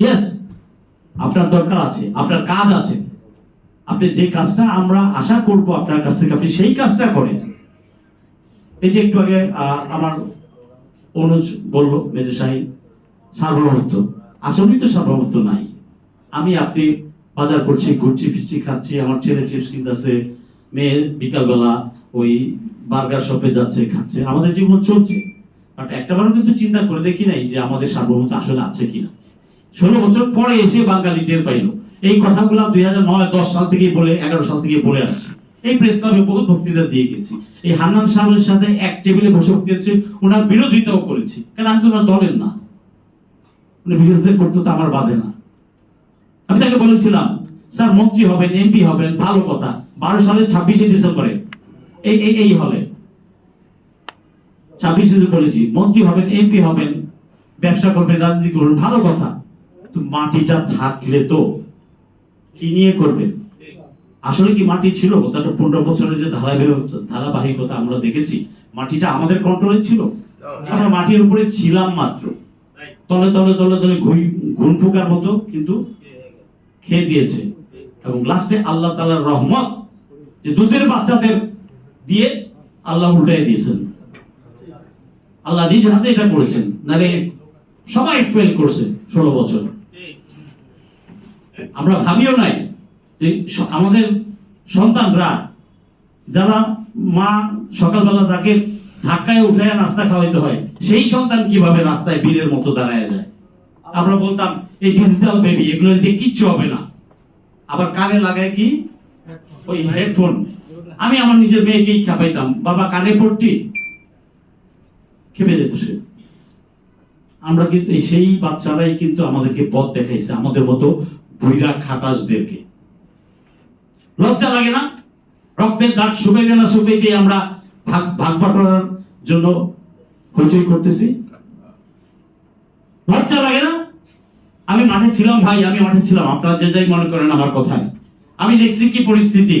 Yes আপনার দরকার আছে, আপনার কাজ আছে। আপনি যে কাজটা আমরা আশা করব আপনার কাছ থেকে, আপনি সেই কাজটা করেন। এই যে একটু আগে আমার অনুজ বলল মেজে শাহী সার্বভৌমত্ব। আসলেই তো সার্বভৌমত্ব নাই। আমি আপনি বাজার করছি, ঘুরছি, ফিরছি, খাচ্ছি, আমার ছেলে চিপস কিনতেছে, মেয়ে বিকালবেলা ওই বার্গার শপে যাচ্ছে, খাচ্ছে। আমাদের জীবন চলছে। বাট একটাবারও কিন্তু চিন্তা করে দেখি নাই যে আমাদের সার্বভৌমত্ব আসলে আছে কিনা। ষোলো বছর পরে এসে বাঙালি টের পাইলো। এই কথাগুলো দুই হাজার নয়, দশ সাল থেকে বলে, এগারো সাল থেকে বলে আসছে। এই প্রেস ক্লাবে বহুত বক্তৃতা দিয়ে গেছি। এই হান্নান সাহেবের সাথে এক টেবিলে বসে বক্তৃতা ওনার বিরোধিতাও করেছি। কারণ আমি তো ওনার দলের না? উনি বিরোধিতা করতে তো আমার বাধে না। আমি তাকে বলেছিলাম, স্যার, মন্ত্রী হবেন এমপি হবেন, ভালো কথা। বারো সালের ছাব্বিশে ডিসেম্বরে। এই এই এই হলে। ছাব্বিশে বলেছি, মন্ত্রী হবেন এমপি হবেন, ব্যবসা করবেন, রাজনীতি করবেন, ভালো কথা। মাটিটা থাকলে তো কি নিয়ে করবেন? আসলে কি মাটি ছিল? গত পনেরো বছরের যে ধারাবাহিকতা আমরা দেখেছি মাটিটা আমাদের কন্ট্রোলে ছিল। আমরা মাটির উপরে ছিলাম মাত্র। তলে তলে তলে তলে ঘুন ফুকার মতো কিন্তু খেয়ে দিয়েছে। এবং লাস্টে আল্লাহ তালার রহমত যে দুধের বাচ্চাদের দিয়ে আল্লাহ উল্টাই দিয়েছেন। আল্লাহ নিজ হাতে এটা করেছেন। নারে সবাই ফেল করছে ষোলো বছর। আমরা ভাবিও নাই যে আমাদের সন্তানরা যারা মা সকালবেলা তাকে ধাক্কায় উঠায় নাস্তা খাওয়াইতে হয়, সেই সন্তান কীভাবে রাস্তায় বীরের মতো দাঁড়ায় যায়? আমরা বলতাম, এই ডিজিটাল বেবি এগুলো দিয়ে কিচ্ছু হবে না। আবার কানে লাগায় কি? ওই হেডফোন আমি আমার নিজের মেয়েকেই খাপাইতাম, বাবা, কানে পড়তি খেপে যেত সে। আমরা কিন্তু সেই বাচ্চারাই কিন্তু আমাদেরকে পথ দেখাইছে, আমাদের মতো বৈরা খাটাসদেরকে লজ্জা লাগে না? রক্তের দাগ শুকাইতে না শুকাইতে আমরা ভাগ ভাগ বাটোয়ারার জন্য হইচই করতেছি? লজ্জা লাগে না? আমি মাঠে ছিলাম ভাই, আমি মাঠে ছিলাম। আপনারা যে যাই মনে করেন আমার কথায়। আমি দেখছি কি পরিস্থিতি।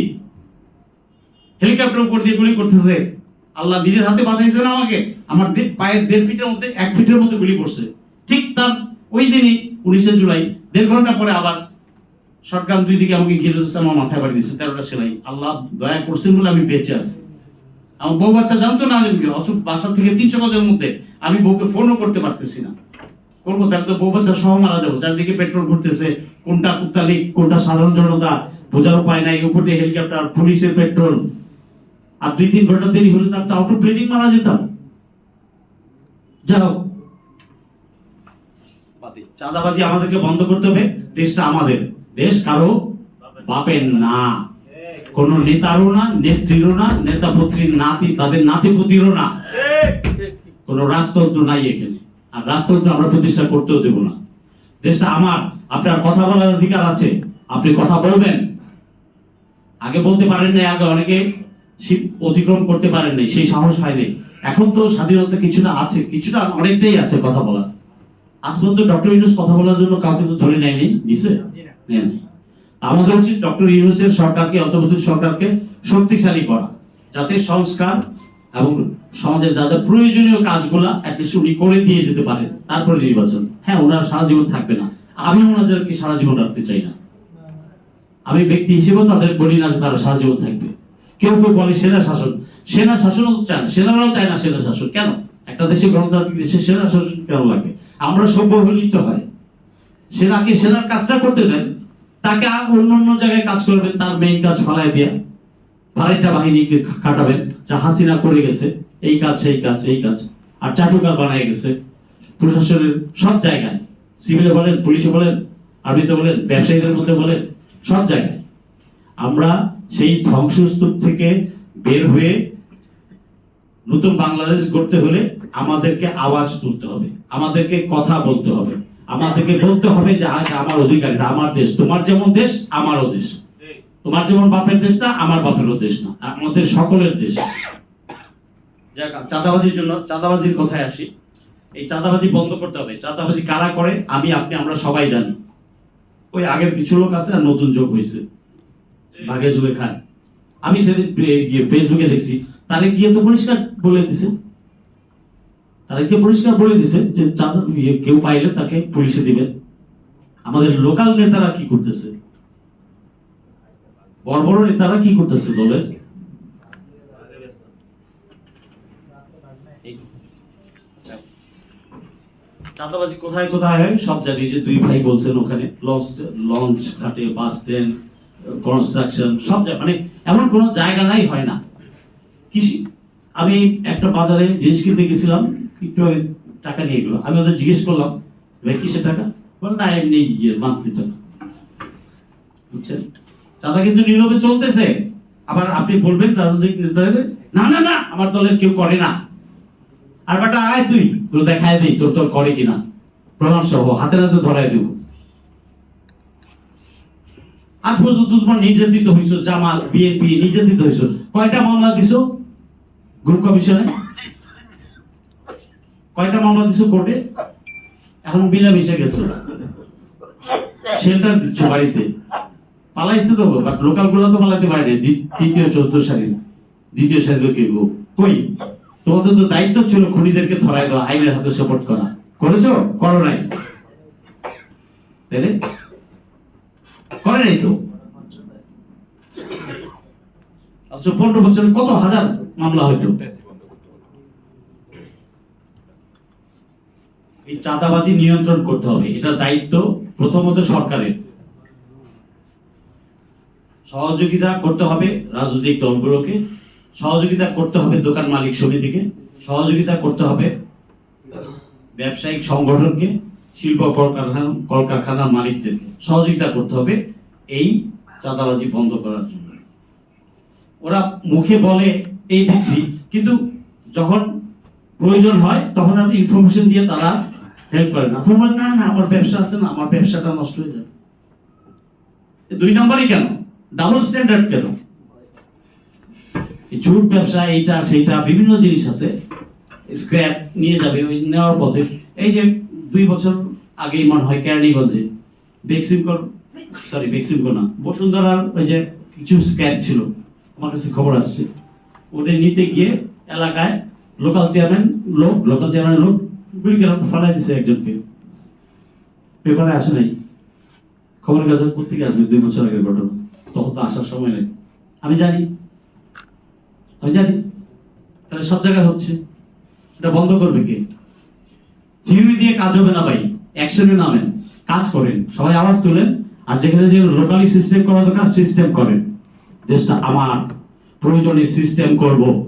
হেলিকপ্টার উপর দিয়ে গুলি করতেছে। আল্লাহ নিজের হাতে বাঁচাইছে না আমাকে। আমার পায়ের দেড় ফিটের মধ্যে, এক ফিটের মধ্যে গুলি করছে। ঠিক তার ওই দিনই উনিশে জুলাই, দেড় ঘণ্টা পরে আবার শটগান দুই দিকে আমাকে ঘিরে দিচ্ছে আমার মাথায় বাড়ি দিচ্ছে তেরোটা সেলাই। আল্লাহ দয়া করছেন বলে আমি বেঁচে আছি। আমার বউ বাচ্চা জানতো না আমি অচুক বাসা থেকে তিনশো গজের মধ্যে আমি বউকে ফোনও করতে পারতেছি না। করব তাহলে তো বউ বাচ্চা সহ মারা যাব। চারদিকে পেট্রোল ঘুরতেছে কোনটা কুত্তালিক কোনটা সাধারণ জনতা, বোঝার উপায় নাই, উপর দিয়ে হেলিকপ্টার পুলিশের পেট্রোল আর দুই তিন ঘণ্টা দেরি হলে তার তো আউট অফ মারা যেতাম। যাও। চাঁদাবাজি আমাদেরকে বন্ধ করতে হবে, দেশটা আমাদের। দেশ কারও বাপের না। কোন নেতারও না, নেত্রীরও না নেতা পুত্রীর নাতি, তাদের নাতি পুতিরও না। কোন রাজতন্ত্র নাই এখানে। আর রাজতন্ত্র আমরা প্রতিষ্ঠা করতেও দেব না। দেশটা আমার। আপনার কথা বলার অধিকার আছে। আপনি কথা বলবেন। আগে বলতে পারেন নাই, আগে অনেকে অতিক্রম করতে পারেন নাই, সেই সাহস হয়নি এখন তো স্বাধীনতা কিছুটা আছে, কিছুটা অনেকটাই আছে কথা বলার। আজ পর্যন্ত ডক্টর ইউনুস কথা বলার জন্য কাউকে তো ধরে নেয়নি, নিছে? নেয়নি আমাদের উচিত ডক্টর ইউনুসের সরকারকে, অন্তর্বর্তী সরকারকে শক্তিশালী করা, যাতে সংস্কার এবং সমাজের যা যা প্রয়োজনীয় কাজগুলা অ্যাটলিস্ট উনি করে দিয়ে যেতে পারেন, তারপরে নির্বাচন। হ্যাঁ ওনার সারা জীবন থাকবে না। আমি ওনাদেরকে সারা জীবন রাখতে চাই না। আমি ব্যক্তি হিসেবেও তাদের বলি না যে তারা সারা জীবন থাকবে। কেউ কেউ বলে সেনা শাসন। সেনা শাসনও চায় না। সেনারাও চায় না সেনা শাসন। কেন? একটা দেশে গণতান্ত্রিক দেশে সেনা শাসন কেন লাগে? আমরা সভ্য হলেই তো হয়। সেনাকে সেনার কাজটা করতে দেন, তাকে অন্য অন্য জায়গায় কাজ করবেন, তার মেইন কাজ ফালাই দিয়া। আরেকটা বাহিনীকে খাটাবেন, যা হাসিনা করে গেছে, এই কাজ, সেই কাজ, এই কাজ। আর চাটুকার বানায় গেছে, প্রশাসনের সব জায়গায়। সিভিলে বলেন পুলিশে বলেন আর্মিতে বলেন, ব্যবসায়ীদের মধ্যে বলেন, সব জায়গায়। আমরা সেই ধ্বংসস্তূপ থেকে বের হয়ে নতুন বাংলাদেশ গড়তে হলে আমাদেরকে আওয়াজ তুলতে হবে, আমাদেরকে কথা বলতে হবে। আমাদেরকে বলতে হবে যে আজ আমার অধিকার এটা আমার দেশ। তোমার যেমন দেশ, আমারও দেশ। তোমার যেমন বাপের দেশ না, আমার বাপেরও দেশ না। আমাদের সকলের দেশ। চাঁদাবাজির জন্য চাঁদাবাজির কথায় আসি। এই চাঁদাবাজি বন্ধ করতে হবে। চাঁদাবাজি কারা করে, আমি, আপনি, আমরা সবাই জানি। ওই আগের কিছু লোক আছে আর নতুন যোগ হয়েছে। ভাগে যুগে খায়। আমি সেদিন ইয়ে ফেসবুকে দেখছি। তারে গিয়ে তো পরিষ্কার বলে দিছে। গিয়ে পরিষ্কার বলে দিছে যে ইয়ে কেউ পাইলে তাকে পুলিশে দিবেন। আমাদের লোকাল নেতারা কি করতেছে? বড় বড় নেতারা কি করতেছে দলের? চাঁদাবাজি কোথায় কোথায় হয়? সব জানি যে দুই ভাই বলছেন ওখানে। লঞ্চ লঞ্চ ঘাটে বাস স্ট্যান্ড কনস্ট্রাকশন সব জায়গায় মানে এমন কোনো জায়গা নাই, হয় না। কৃষি, আমি একটা বাজারে জিনিস কিনতে গেছিলাম। একটু টাকা নিয়ে গেলো। আমি ওদের জিজ্ঞেস করলাম, ভাই, কিসের টাকা? বলে, না, এমনি ইয়ে মান্থলি টাকা। বুঝছেন? চাঁদা কিন্তু নীরবে চলতেছে। আবার আপনি বলবেন রাজনৈতিক নেতাদের, না না না, আমার দলের কেউ করে না। আর বেটা, আয় তুই, তোর দেখায় দিই, তোর তোর করে কিনা। প্রমাণ সহ হাতে হাতে ধরায় দেব। আজ পর্যন্ত তোমার নির্যাতিত হয়েছ জামাত বিএনপি, নির্যাতিত হয়েছ কয়টা মামলা দিছো? গ্রুপ কমিশনে? কয়টা মামলা দিছো কোর্টে এখন মিলামিশে গেছো। শেল্টার দিচ্ছ বাড়িতে। পালাইছে তো বাট লোকালগুলো তো পালাইতে পারেনি দ্বি- তৃতীয় চৌদ্দ সারি দ্বিতীয় সারি কে গো? কই? তোমাদের তো দায়িত্ব ছিল খুনিদেরকে ধরাই দেওয়া, আইনের হাতে সাপোর্ট করা। করেছ? করো নাই। তাইলে? করে নাই তো? পনেরো বছরে কত হাজার মামলা হইতো এই চাঁদাবাজি নিয়ন্ত্রণ করতে হবে। এটা দায়িত্ব প্রথমত সরকারের। সহযোগিতা করতে হবে রাজনৈতিক দলগুলোকে। সহযোগিতা করতে হবে দোকান মালিক সমিতিকে। সহযোগিতা করতে হবে ব্যবসায়িক সংগঠনকে, শিল্প কলকারখানা কলকারখানার মালিকদেরকে। সহযোগিতা করতে হবে এই চাঁদাবাজি বন্ধ করার জন্য। ওরা মুখে বলে, এই দিচ্ছি। কিন্তু যখন প্রয়োজন হয়, তখন আর ইনফরমেশন দিয়ে তারা হেল্প করে না বলে, না না আমার ব্যবসা আছে না আমার ব্যবসাটা নষ্ট হয়ে যাবে। দুই নম্বরই কেন? ডাবল স্ট্যান্ডার্ড কেন? ঝুট ব্যবসা এইটা সেইটা বিভিন্ন জিনিস আছে। স্ক্র্যাপ নিয়ে যাবে ওই নেওয়ার পথে। এই যে দুই বছর আগেই মনে হয় কেরানীগঞ্জে বেক্সিমকর সরি বেক্সিমকর না বসুন্ধরার ওই যে কিছু স্ক্র্যাপ ছিল আমার কাছে খবর আসছে। ওটা নিতে গিয়ে এলাকায় লোকাল চেয়ারম্যান লোক লোকাল চেয়ারম্যান লোক কেন ফালাই দিছে একজনকে। পেপারে আসে নাই। খবরের কাগজ কোথেকে আসবে? দুই বছর আগের ঘটনা। তখন তো আসার সময় নেই। আমি জানি। আমি জানি। তাহলে সব জায়গায় হচ্ছে। এটা বন্ধ করবে কে? থিওরি দিয়ে কাজ হবে না ভাই। অ্যাকশনে নামেন। কাজ করেন। সবাই আওয়াজ তোলেন। আর যেখানে যে লোকালি সিস্টেম করা দরকার সিস্টেম করেন। দেশটা আমার। প্রয়োজনে সিস্টেম করব।